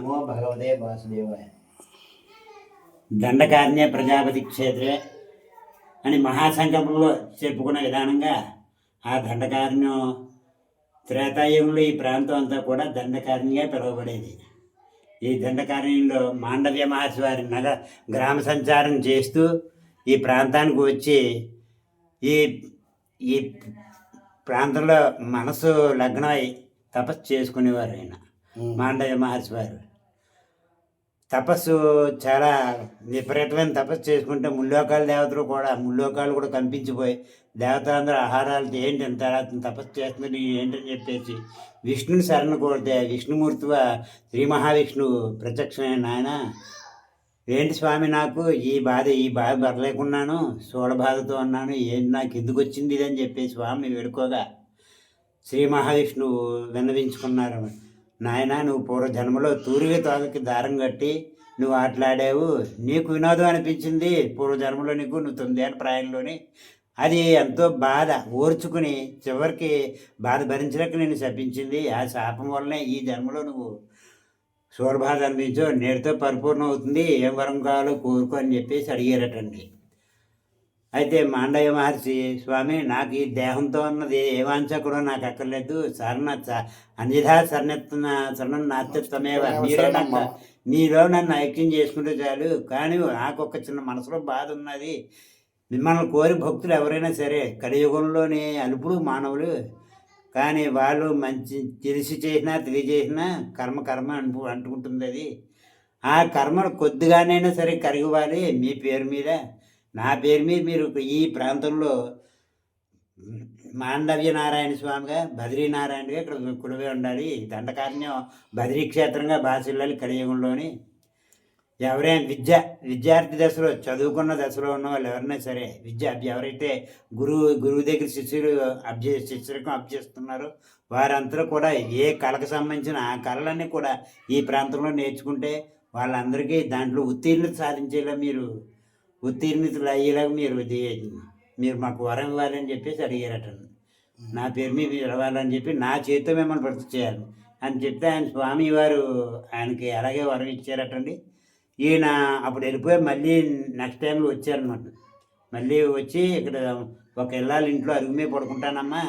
నమో భగవతే వాసుదేవాయ దండకారణ్య ప్రజాపతి క్షేత్రే అని మహాసంకల్పంలో చెప్పుకున్న విధానంగా ఆ దండకారణ్యం త్రేతాయుగంలో ఈ ప్రాంతం అంతా కూడా దండకారణ్యంగా పిలువబడేది. ఈ దండకారణ్యంలో మాండవ్య మహర్షి వారి నగ గ్రామ సంచారం చేస్తూ ఈ ప్రాంతానికి వచ్చి ఈ ఈ ప్రాంతంలో మనసు లగ్నమై తపస్సు చేసుకునేవారు ఆయన. మాండవ్య మహర్షి వారు. తపస్సు చాలా విపరీతమైన తపస్సు చేసుకుంటే ముల్లోకాల దేవతలు కూడా ముల్లోకాలు కూడా కంపించిపోయి దేవతలందరూ ఆహారాలు ఏంటి ఇంత తపస్సు చేస్తున్నది ఏంటని చెప్పేసి విష్ణుని శరణ కోరితే విష్ణుమూర్తిగా శ్రీ మహావిష్ణువు ప్రత్యక్షమైన ఆయన ఏంటి స్వామి నాకు ఈ బాధ ఈ బాధ పడలేకున్నాను సోడ బాధతో ఉన్నాను ఏంటి నాకు ఎందుకు వచ్చింది ఇది అని చెప్పి స్వామి వేడుకోగా శ్రీ మహావిష్ణువు విన్నవించుకున్నారు. నాయన నువ్వు పూర్వ జన్మలో తోకకి దారం కట్టి నువ్వు ఆటలాడావు. నీకు వినోదం అనిపించింది. పూర్వజన్మలో నీకు నువ్వు తొమ్మిదేళ్ళ ప్రాయంలోని. అది ఎంతో బాధ ఓర్చుకుని చివరికి బాధ భరించలేక నేను శపించింది. ఆ శాపం వల్లనే ఈ జన్మలో నువ్వు సూరబాధ అనిపించు నేటితో పరిపూర్ణం అవుతుంది ఏం వరం కావాలో కోరుకో అని చెప్పేసి అడిగారటండి. అయితే మాండవ్య మహర్షి స్వామి నాకు ఈ దేహంతో ఉన్నది ఏ వాంఛ కూడా నాకు అక్కర్లేదు. శరణ అన్యథా శరణెత్తున శరణం నాస్తిత్వమేవ మీరే నాకు మీలో నన్ను ఐక్యం చేసుకుంటే చాలు. కానీ నాకు ఒక చిన్న మనసులో బాధ ఉన్నది. మిమ్మల్ని కోరి భక్తులు ఎవరైనా సరే కలియుగంలోని అలుపుడు మానవులు కానీ వాళ్ళు మంచి తెలిసి చేసినా తెలియజేసినా కర్మ కర్మ అంటు అంటుకుంటుంది అది. ఆ కర్మను కొద్దిగానైనా సరే కరిగివ్వాలి మీ పేరు మీద. నా పేరు మీద మీరు ఈ ప్రాంతంలో మాండవ్య నారాయణ స్వామిగా బద్రీనారాయణగా ఇక్కడ కుడివే ఉండాలి. దండకారణ్యం బద్రీ క్షేత్రంగా బాసిల్లాలి కలియుగంలోని ఎవరైనా విద్య విద్యార్థి దశలో చదువుకున్న దశలో ఉన్న వాళ్ళు ఎవరైనా సరే విద్య ఎవరైతే గురువు గురువు దగ్గర శిష్యులు అభ్య శిష్యులకు అభ్యస్తున్నారో వారందరూ కూడా ఏ కళకు సంబంధించిన ఆ కళలన్నీ కూడా ఈ ప్రాంతంలో నేర్చుకుంటే వాళ్ళందరికీ దాంట్లో ఉత్తీర్ణత సాధించేలా మీరు ఉత్తీర్ణితులు అయ్యేలాగా మీరు మీరు మాకు వరం ఇవ్వాలని చెప్పేసి అడిగారట. నా పేరు మీద మీరు ఇవ్వాలని చెప్పి నా చేతితో మిమ్మల్ని ప్రతి చేయాలి అని చెప్తే ఆయన స్వామి వారు ఆయనకి అలాగే వరం ఇచ్చారటండి ఈయన అప్పుడు వెళ్ళిపోయి మళ్ళీ నెక్స్ట్ టైంలో వచ్చారనమాట మళ్ళీ వచ్చి ఇక్కడ ఒక ఇళ్ళాలి ఇంట్లో అరుగు మీద పడుకుంటానమ్మా.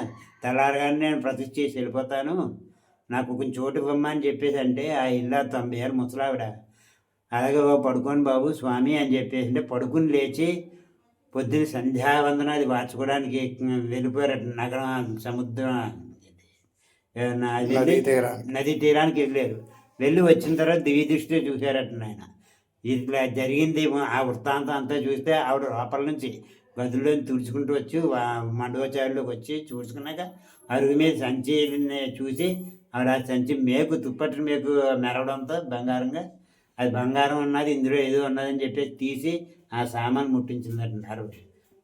తెల్లారగానే నేను ప్రతిష్ఠ చేసి వెళ్ళిపోతాను. నాకు కొంచెం చోటు ఇవ్వమ్మా అని చెప్పేసి అంటే ఆ ఇల్లా తొంభై ఏళ్ళు ముసలావిడ అలాగే ఓ పడుకోండి బాబు స్వామి అని చెప్పేసి అంటే పడుకుని లేచి పొద్దున్న సంధ్యావందనాది వార్చుకోవడానికి వెళ్ళిపోయారట నగరం సముద్రం నదీ తీరానికి. నదీ తీరానికి వెళ్ళారు వెళ్ళి వచ్చిన తర్వాత దివ్య దృష్టితో చూశారట నాయన ఇట్లా జరిగింది ఆ వృత్తాంతం అంతా చూస్తే ఆవిడ లోపల నుంచి గదిలో తుడుచుకుంటూ వచ్చి మండవచారులోకి వచ్చి చూసుకున్నాక అరుగు మీద సంచిని చూసి ఆవిడ ఆ సంచి మేకు తుప్పటి మేకు మెరవడంతో బంగారంగా అది బంగారం ఉన్నది ఇందులో ఏదో ఉన్నదని చెప్పేసి తీసి ఆ సామాన్ ముట్టించిందంటున్నారు.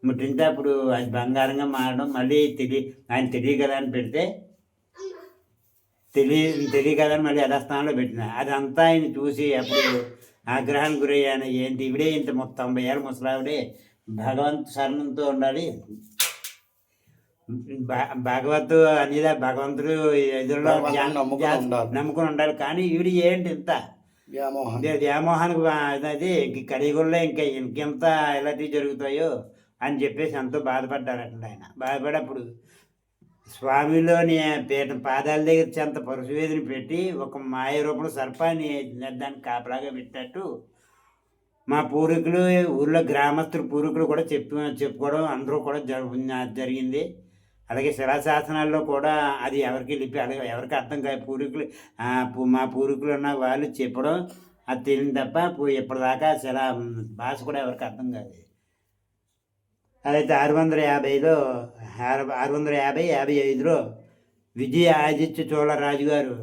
ముట్టింటే అప్పుడు అది బంగారంగా మారడం మళ్ళీ తెలియ ఆయన తెలియ కదా అని పెడితే తెలియ తెలియ కదా అని మళ్ళీ యథాస్థానంలో పెట్టిన. అదంతా ఆయన చూసి అప్పుడు ఆగ్రహానికి గురయ్యాను. ఏంటి ఇవిడే ఇంత మొత్తం తొంభై ఏళ్ళ ముసలావిడే? భగవంత్ శరణంతో ఉండాలి. భగవత్ అనేది భగవంతుడు ఎదురులో. నమ్ముకుని ఉండాలి. కానీ ఈవిడ ఏంటి ఇంత? వ్యామోహం. వ్యామోహానికి అది ఇంక కలియుగంలో ఇంకా ఇంకెంత ఇలాంటివి జరుగుతాయో అని చెప్పేసి ఎంతో బాధపడ్డారట ఆయన. బాధపడప్పుడు స్వామిలోని పీఠ పాదాల దగ్గర చెంత పరుశువేదిని పెట్టి ఒక మాయ రూపంలో సర్పాన్ని దాన్ని కాపలాగా పెట్టినట్టు మా పూర్వీకులు ఊళ్ళో గ్రామస్తులు పూర్వీకులు కూడా చెప్పు చెప్పుకోవడం అందరూ కూడా జరుగు జరిగింది. అలాగే శిలాశాసనాల్లో కూడా అది ఎవరికి లిపి అలాగే ఎవరికి అర్థం కాదు. పూర్వీకులు మా పూర్వీకులు ఉన్న వాళ్ళు చెప్పడం అది తెలియదు తప్ప ఇప్పటిదాకా శిలా భాష కూడా ఎవరికి అర్థం కాదు. అదైతే ఆరు వందల యాభైలో ఆరు ఆరు వందల యాభై యాభై ఐదులో విజయ ఆదిత్య చోళ రాజుగారు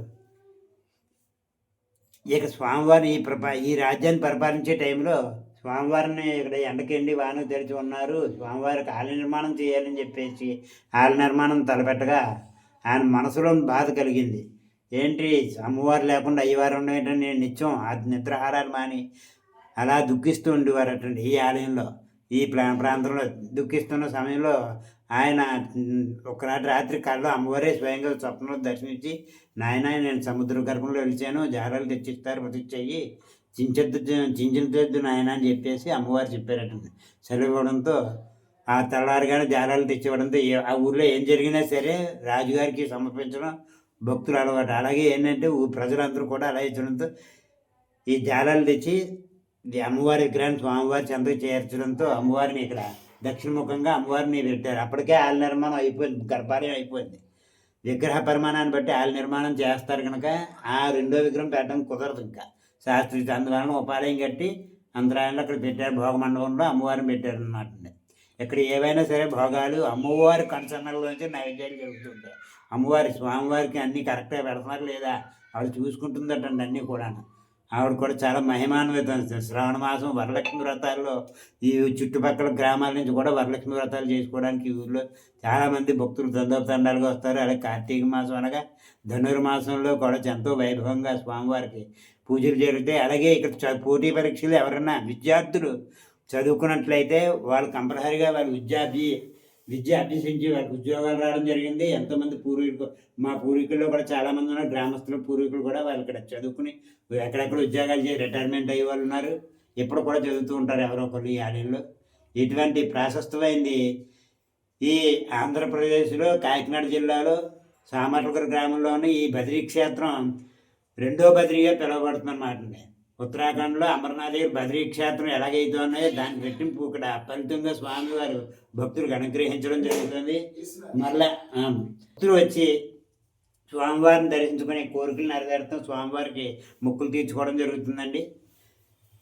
ఇక స్వామివారిని ఈ ప్రపా ఈ రాజ్యాన్ని పరిపాలించే టైంలో స్వామివారిని ఇక్కడ ఎండకెండి వాన తెరిచి ఉన్నారు. స్వామివారికి ఆలయ నిర్మాణం చేయాలని చెప్పేసి ఆల నిర్మాణం తలపెట్టగా ఆయన మనసులో బాధ కలిగింది. ఏంటి అమ్మవారు లేకుండా అయ్యవారు ఉండేటని నేను నిత్యం ఆ నిద్రహారాలు మాని అలా దుఃఖిస్తూ ఉండేవారటండి ఈ ఆలయంలో. ఈ ప్రా ప్రాంతంలో దుఃఖిస్తున్న సమయంలో ఆయన ఒకనాటి రాత్రి కళ్ళలో అమ్మవారే స్వయంగా స్వప్నంలో దర్శనించి నాయన నేను సముద్ర గర్భంలో వెలిచాను జారాలు తెచ్చిస్తారు బతిచ్చాయి చించెత్తు చించొద్దు నాయన అని చెప్పేసి అమ్మవారు చెప్పారట. సెలవు ఆ తెల్లారిగానే జాలాలు తెచ్చివ్వడంతో ఆ ఊర్లో ఏం జరిగినా సరే రాజుగారికి సమర్పించడం భక్తులు అలవాటు. అలాగే ఏంటంటే ప్రజలందరూ కూడా అలా ఇచ్చడంతో ఈ జాలాలు తెచ్చి అమ్మవారి విగ్రహాన్ని స్వామివారి చెంతకు చేర్చడంతో అమ్మవారిని ఇక్కడ దక్షిణముఖంగా అమ్మవారిని పెట్టారు. అప్పటికే ఆల నిర్మాణం అయిపోయింది గర్భాలయం అయిపోయింది. విగ్రహ పరిమాణాన్ని బట్టి ఆల నిర్మాణం చేస్తారు కనుక ఆ రెండో విగ్రహం పెట్టడం కుదరదు ఇంకా. శాస్త్రి అందువలన ఉపాలయం కట్టి అంతరాయంలో అక్కడ పెట్టారు భోగ మండపంలో అమ్మవారిని పెట్టారు అన్నమాట ఇక్కడ ఏవైనా సరే భోగాలు అమ్మవారి కన్సర్నల్లోంచి నైవేద్యాలు జరుగుతుంటాయి. అమ్మవారి స్వామివారికి అన్నీ కరెక్ట్గా పెడుతున్నారు లేదా? ఆవిడ చూసుకుంటుందటండి అన్నీ కూడా ఆవిడ కూడా చాలా మహిమాన్వితం. శ్రావణ మాసం వరలక్ష్మి వ్రతాల్లో ఈ చుట్టుపక్కల గ్రామాల నుంచి కూడా వరలక్ష్మి వ్రతాలు చేసుకోవడానికి ఊళ్ళో చాలామంది భక్తులు దండోపతండాలుగా వస్తారు. అలాగే కార్తీక మాసం అనగా ధనుర్మాసంలో కూడా ఎంతో వైభవంగా స్వామివారికి పూజలు జరుగుతాయి. అలాగే ఇక్కడ చ- పోటీ పరీక్షలు ఎవరన్నా విద్యార్థులు చదువుకున్నట్లయితే వాళ్ళు కంపల్సరిగా వాళ్ళ విద్యార్థి విద్య అభ్యసించి వారికి ఉద్యోగాలు రావడం జరిగింది. ఎంతోమంది పూర్వీకులు మా పూర్వీకుల్లో కూడా చాలామంది ఉన్నారు. గ్రామస్తుల పూర్వీకులు కూడా వాళ్ళు ఇక్కడ చదువుకుని ఎక్కడెక్కడ ఉద్యోగాలు చేసి రిటైర్మెంట్ అయ్యే వాళ్ళు ఉన్నారు. ఇప్పుడు కూడా చదువుతూ ఉంటారు ఎవరో ఒకరు ఈ ఆలయంలో. ఇటువంటి ప్రాశస్తమైంది ఈ ఆంధ్రప్రదేశ్లో కాకినాడ జిల్లాలో సామర్లకర గ్రామంలోని ఈ బద్రీ క్షేత్రం రెండో బద్రీగా పిలువబడుతుందన్నమాట ఉత్తరాఖండ్లో అమర్నాథ్ బద్రీ క్షేత్రం ఎలాగైతే ఉన్నాయో దాని రెట్టింపు ఇక్కడ ఫలితంగా స్వామివారు భక్తులకు అనుగ్రహించడం జరుగుతుంది. మళ్ళా భక్తులు వచ్చి స్వామివారిని దర్శించుకునే కోరికలు నెరవేరుతాం. స్వామివారికి మొక్కులు తీర్చుకోవడం జరుగుతుందండి.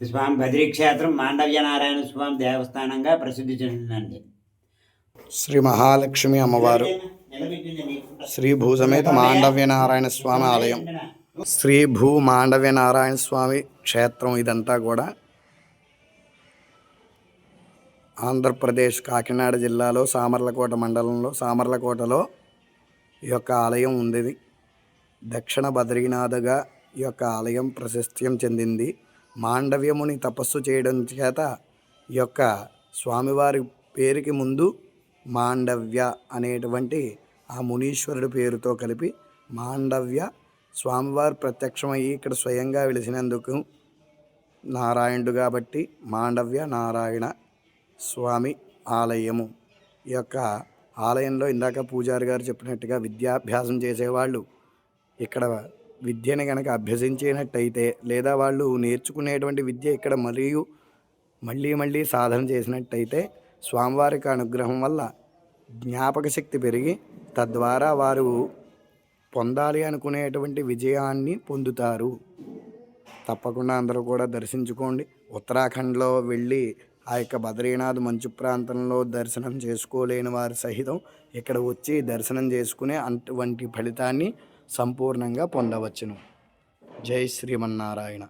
స్వామి బద్రీ క్షేత్రం మాండవ్య నారాయణ స్వామి దేవస్థానంగా ప్రసిద్ధి చెందిందండి. శ్రీ మహాలక్ష్మి అమ్మవారు. శ్రీ భూసమేత మాండవ్య నారాయణ స్వామి ఆలయం. శ్రీ భూ మాండవ్య నారాయణ స్వామి క్షేత్రం ఇదంతా కూడా ఆంధ్రప్రదేశ్ కాకినాడ జిల్లాలో సామర్లకోట మండలంలో సామర్లకోటలో ఈ యొక్క ఆలయం ఉంది దక్షిణ బద్రీనాథగా ఈ యొక్క ఆలయం ప్రశస్త్యం చెందింది. మాండవ్యముని తపస్సు చేయడం చేత ఈ యొక్క స్వామివారి పేరుకి ముందు మాండవ్య అనేటువంటి ఆ మునీశ్వరుడి పేరుతో కలిపి మాండవ్య స్వామివారు ప్రత్యక్షమయ్యి ఇక్కడ స్వయంగా వెలిసినందుకు నారాయణుడు కాబట్టి మాండవ్య నారాయణ స్వామి ఆలయము. ఈ యొక్క ఆలయంలో ఇందాక పూజారి గారు చెప్పినట్టుగా విద్యాభ్యాసం చేసేవాళ్ళు ఇక్కడ విద్యను కనుక అభ్యసించినట్టయితే లేదా వాళ్ళు నేర్చుకునేటువంటి విద్య ఇక్కడ మరియు మళ్ళీ మళ్ళీ సాధన చేసినట్టయితే స్వామివారికి అనుగ్రహం వల్ల జ్ఞాపక శక్తి పెరిగి తద్వారా వారు పొందాలి అనుకునేటువంటి విజయాన్ని పొందుతారు. తప్పకుండా అందరూ కూడా దర్శించుకోండి. ఉత్తరాఖండ్లో వెళ్ళి ఆ యొక్క బద్రీనాథ్ మంచు ప్రాంతంలో దర్శనం చేసుకోలేని వారు సహితం ఇక్కడ వచ్చి దర్శనం చేసుకునే అటువంటి ఫలితాన్ని సంపూర్ణంగా పొందవచ్చును. జై శ్రీమన్నారాయణ.